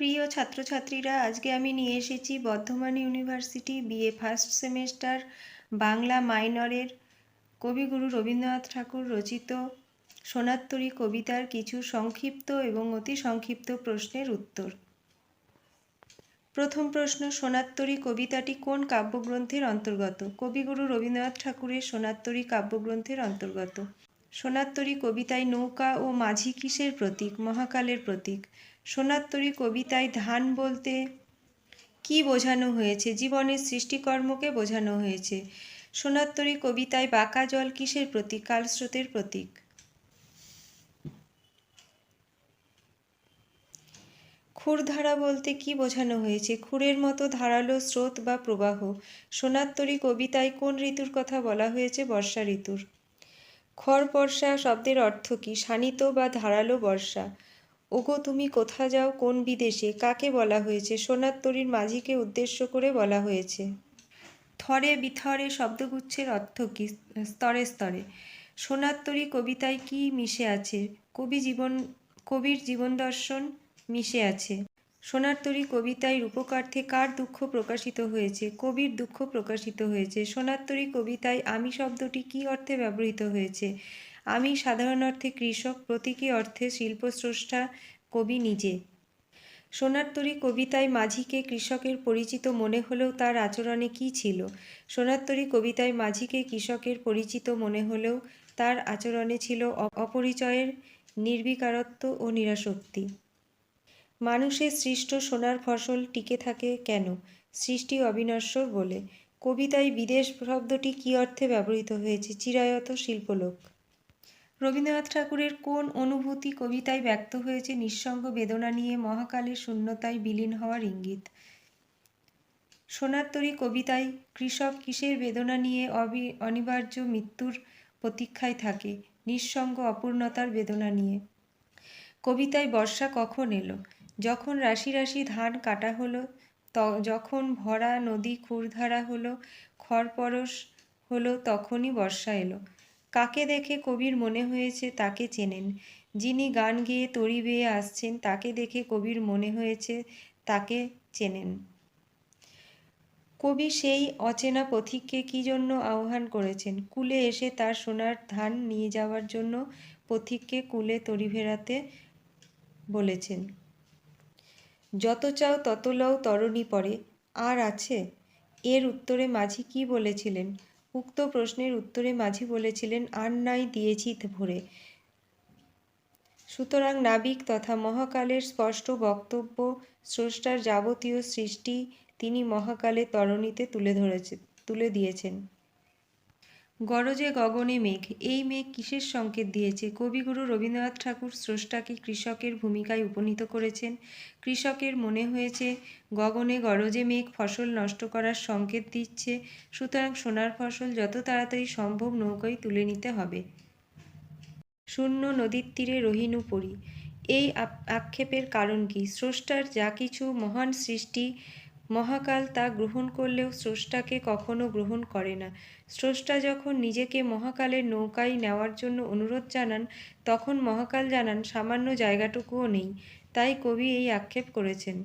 প্রিয় ছাত্রছাত্রীরা, আজকে আমি নিয়ে এসেছি Bardhaman university BA first semester Bangla মাইনরের Kabiguru Rabindranath ঠাকুর রচিত সোনাত্তরী কবিতার কিছু সংক্ষিপ্ত এবং অতি সংক্ষিপ্ত প্রশ্নের উত্তর। প্রথম প্রশ্ন, সোনাত্তরী কবিতাটি কোন কাব্যগ্রন্থের অন্তর্গত? কবিগুরু রবীন্দ্রনাথ ঠাকুরের সোনাত্তরী কাব্যগ্রন্থের অন্তর্গত। সোনাত্তরী কবিতায় নৌকা ও মাঝি কিসের প্রতীক? মহাকালের প্রতীক। সোনাত্তরী কবিতায় ধান বলতে কি বোঝানো হয়েছে? জীবনের সৃষ্টিকর্মকে বোঝানো হয়েছে। সোনাত্তরী কবিতায় বাঁকা জল কিসের প্রতীক? কালস্রোতের প্রতীক। খুরধারা বলতে কি বোঝানো হয়েছে? খুরের মতো ধারালো স্রোত বা প্রবাহ। সোনাত্তরী কবিতায় কোন ঋতুর কথা বলা হয়েছে? বর্ষা ঋতুর। খড় বর্ষা শব্দের অর্থ কি? শানিত বা ধারালো বর্ষা। ওগো, তুমি কোথা যাও? কোন বিদেশে? কাকে বলা হয়েছে? সোনাত্তরীর মাঝিকে উদ্দেশ্য করে বলা হয়েছে। থরে বিথরে শব্দগুচ্ছের অর্থ কি? স্তরে স্তরে। সোনার সোনাত্তরী কবিতায় কি মিশে আছে? কবি জীবন, কবির জীবন দর্শন মিশে আছে। সোনারতরী কবিতায় রূপকার্থে কার দুঃখ প্রকাশিত হয়েছে? কবির দুঃখ প্রকাশিত হয়েছে। সোনারতরী কবিতায় আমি শব্দটি কি অর্থে ব্যবহৃত হয়েছে? আমি সাধারণ অর্থে কৃষক, প্রতীকী অর্থে শিল্পস্রষ্টা, কবি নিজে। সোনারতরী কবিতায় মাঝিকে কৃষকের পরিচিত মনে হলেও তার আচরণে কি ছিল? সোনারতরী কবিতায় মাঝিকে কৃষকের পরিচিত মনে হলেও তার আচরণে ছিল অপরিচয়ের, নির্বিকারত্ব ও নিরাসক্তি। মানুষের সৃষ্ট সোনার ফসল টিকে থাকে কেন? সৃষ্টি অবিনশ্বর বলে। কবিতায় বিদেশ শব্দটি কী অর্থে ব্যবহৃত হয়েছে? চিরায়ত শিল্পলোক। রবীন্দ্রনাথ ঠাকুরের কোন অনুভূতি কবিতায় ব্যক্ত হয়েছে? নিঃসঙ্গ বেদনা নিয়ে মহাকালের শূন্যতায় বিলীন হওয়ার ইঙ্গিত। সোনারতরী কবিতায় কৃষক কিসের বেদনা নিয়ে অবি অনিবার্য মৃত্যুর প্রতীক্ষায় থাকে? নিঃসঙ্গ অপূর্ণতার বেদনা নিয়ে। কবিতায় বর্ষা কখন এলো? যখন রাশি রাশি ধান কাটা হলো, ত, যখন ভরা নদী খুরধারা হলো, খড়পরশ হলো, তখনই বর্ষা এলো। কাকে দেখে কবির মনে হয়েছে তাকে চেনেন। যিনি গান গেয়ে তরি বেয়ে আসছেন, তাকে দেখে কবির মনে হয়েছে তাকে চেনেন। কবি সেই অচেনা পথিককে কী জন্য আহ্বান করেছেন? কুলে এসে তার সোনার ধান নিয়ে যাওয়ার জন্য পথিককে কুলে তরি ভেড়াতে বলেছেন। যত চাও তত লও, তরণী পরে। আর আছে? এর উত্তরে মাঝি কি বলেছিলেন? উক্ত প্রশ্নের উত্তরে মাঝি বলেছিলেন, আর নাই দিয়েছি ভরে। সুতরাং নাবিক তথা মহাকালের স্পষ্ট বক্তব্য, স্রষ্টার যাবতীয় সৃষ্টি তিনি মহাকালে তরণীতে তুলে ধরেছে, তুলে দিয়েছেন। গরজে গগনে মেঘ, এই মেঘ কিসের সংকেত দিয়েছে? কবিগুরু রবীন্দ্রনাথ ঠাকুর স্রষ্টাকে কৃষকের ভূমিকায় উপনীত করেছেন। কৃষকের মনে হয়েছে, গগনে গরজে মেঘ ফসল নষ্ট করার সংকেত দিচ্ছে। সুতরাং সোনার ফসল যত তাড়াতাড়ি সম্ভব নৌকায় তুলে নিতে হবে। শূন্য নদীর তীরে রহিনু পড়ি। এই আক্ষেপের কারণ কি? স্রষ্টার যা কিছু মহান সৃষ্টি মহাকাল তা গ্রহণ করলেও স্রষ্টাকে কখনো গ্রহণ করে না। স্রষ্টা যখন নিজেকে মহাকালের নৌকায় নেওয়ার জন্য অনুরোধ জানান, তখন মহাকাল জানান সামান্য জায়গাটুকুও নেই। তাই কবি এই আক্ষেপ করেছেন।